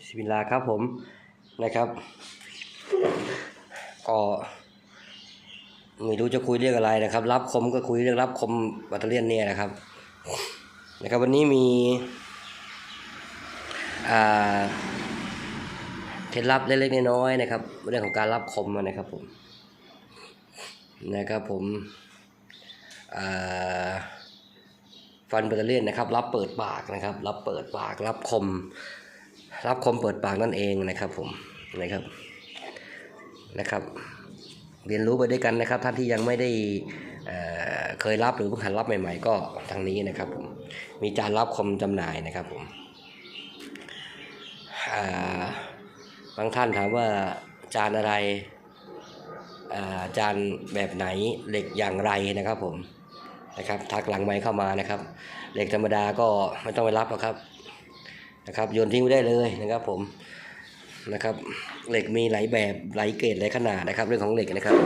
บิสมิลลาครับผมนะครับ ก็ไม่รู้จะคุยเรื่องอะไรนะครับ รับคมก็คุยเรื่องรับคมแบตเตอรี่เนี่ยนะครับ นะครับวันนี้มีเคล็ดลับเล็กๆน้อยๆนะครับ เรื่องของการรับคมนะครับผมนะครับผมฟันแบตเตอรี่นะครับ รับเปิดปากนะครับ รับเปิดปากรับคม รับคมเปิดปากนั่นเองนะครับผมนะครับนะครับ เรียนรู้ไปด้วยกันนะครับ ท่านที่ยังไม่ได้เเคยรับหรือเพิ่งหัดรับใหม่ ๆ ก็ทางนี้นะครับผมมีจานรับคมจำหน่ายนะครับผมบางท่านถามว่าจานอะไรจานแบบไหนเหล็กอย่างไรนะครับผมนะครับทักหลังไม้เข้ามานะครับ เหล็กธรรมดาก็ไม่ต้องไปรับหรอกครับ นะครับโยนทิ้งไปได้เลยนะครับผมนะครับเหล็กมีหลายแบบหลายเกรดหลายขนาดนะครับ เรื่องของเหล็กนะครับ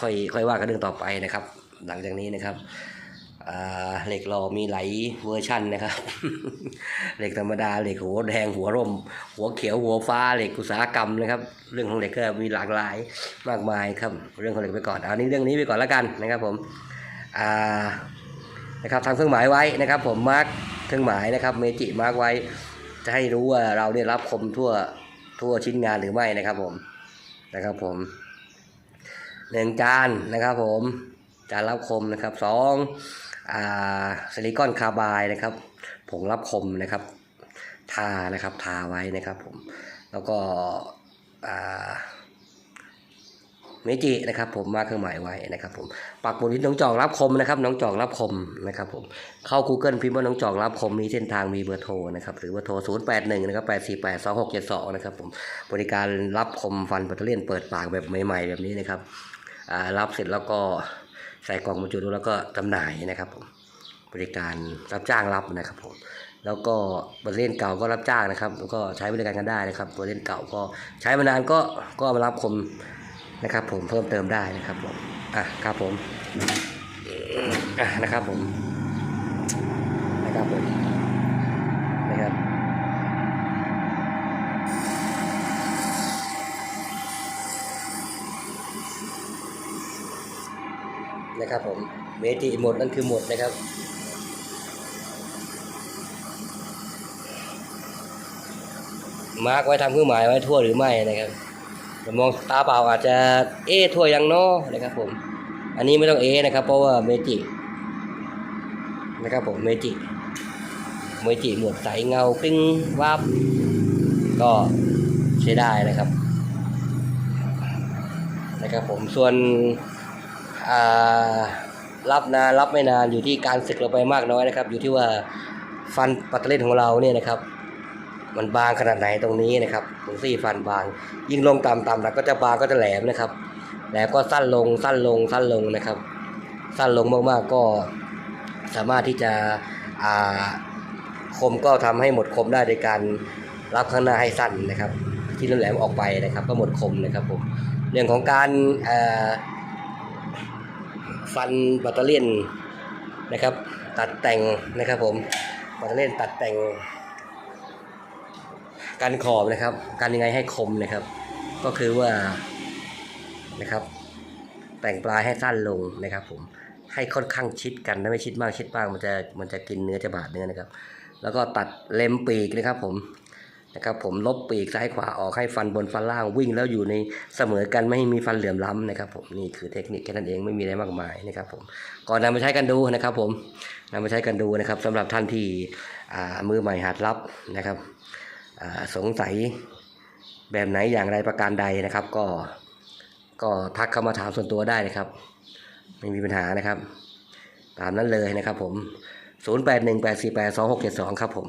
ค่อยค่อยว่ากันเรื่องต่อไปนะครับ หลังจากนี้นะครับเหล็กหล่อมีหลายเวอร์ชันนะครับ เหล็กธรรมดาเหล็กหัวแดงหัวร่ม หัวเขียวหัวฟ้าเหล็กอุตสาหกรรมนะครับ เรื่องของเหล็กก็มีหลากหลายมากมายครับ เรื่องของเหล็กไปก่อนเอานี้เรื่องนี้ไปก่อนแล้วกันนะครับผมนะครับทำเครื่องหมายไว้นะครับ ผมมาร์กเครื่องหมายนะครับเมจิมาร์กไว้ จะให้รู้ว่าเราได้รับคมทั่วทั่วชิ้นงานหรือไม่นะครับผมนะครับผมหนึ่งจานนะครับผมจานรับคมนะครับสองอ่าซิลิคอนคาร์บายนะครับผงรับคมนะครับ ทานะครับทาไว้นะครับผมแล้วก็อ่า เมจินะครับผมมาเครื่องหมายไว้นะครับผมปักหมุดที่น้องจอกรับคมนะครับน้องจอกรับคมนะครับผมเข้า Google พิมพ์ว่าน้องจอกรับคมมีเส้นทางมีเบอร์โทรนะครับหรือเบอร์โทร 0 8 1นะครับ8 4 8 2 6 7 2นะครับผมบริการรับคมฟันแบตเตอรี่เปิดปากแบบใหม่ๆ แบบนี้นะครับอ่ารับเสร็จแล้วก็ใส่กล่องบรรจุแล้วก็จำหน่ายนะครับผมบริการรับจ้างรับนะครับผมแล้วก็บทเล่นเก่าก็รับจ้างนะครับแล้วก็ใช้บริการกันได้นะครับบทเล่นเก่าก็ใช้มานานก็ก็มารับคม นะครับ ผมเพิ่มเติมได้นะครับผมอะครับผมอะนะครับผมนะครับผมนะครับนะครับผมเมจิหมดนั่นคือหมดนะครับมาร์กไว้ทำเครื่องหมายไว้ทั่วหรือไม่นะครับ ผมมองตาเปล่าอาจจะเอ๊ะถ้วยังนอนะครับผม อันนี้ไม่ต้องเอ๊นะครับ เพราะว่าเมจินะครับผมเมจิเมจิหมวดใสเงาปิ้งวับก็ใช้ได้นะครับนะครับผมส่วนรับนานรับไม่นานอยู่ที่การศึกเราไปมากน้อยนะครับ อยู่ที่ว่าฟันปัตเตอร์เลนของเราเนี่ยนะครับ มันบางขนาดไหนตรงนี้นะครับตรงซี่ฟันบาง ยิ่งลงต่ำต่ำหนักก็จะบางก็จะแหลมนะครับแหลมก็สั้นลงสั้นลงสั้นลงนะครับ สั้นลงมากๆก็สามารถที่จะคมก็ทำให้หมดคมได้โดยการรับข้างหน้าให้สั้นนะครับ ที่แหลมออกไปนะครับ ก็หมดคมนะครับผมเรื่องของการฟันบัตเตอร์เลียนนะครับ ตัดแต่งนะครับผมบัตเตอร์เลียนตัดแต่ง การขอบนะครับ การยังไงให้คมนะครับ ก็คือว่านะครับ แต่งปลายให้สั้นลงนะครับ ผมให้ค่อนข้างชิดกันถ้าไม่ชิดมากชิดมากมันจะมันจะกินเนื้อจะบาดเนื้อนะครับ แล้วก็ตัดเล็มปีกนะครับ ผมนะครับ ผมลบปีกซ้ายขวาออกให้ฟันบนฟันล่างวิ่งแล้วอยู่ในเสมอกันไม่ให้มีฟันเหลื่อมล้ำนะครับ ผมนี่คือเทคนิคแค่นั้นเองไม่มีอะไรมากมายนะครับ ผมก่อนนำมาใช้กันดูนะครับ ผมนำมาใช้กันดูนะครับสำหรับท่านที่อ่ามือใหม่หัดรับนะครับ สงสัยแบบไหนอย่างไรประการใดนะครับ ก็ก็ทักเข้ามาถามส่วนตัวได้นะครับ ไม่มีปัญหานะครับ ตามนั้นเลยนะครับผม 0818482672 ครับผม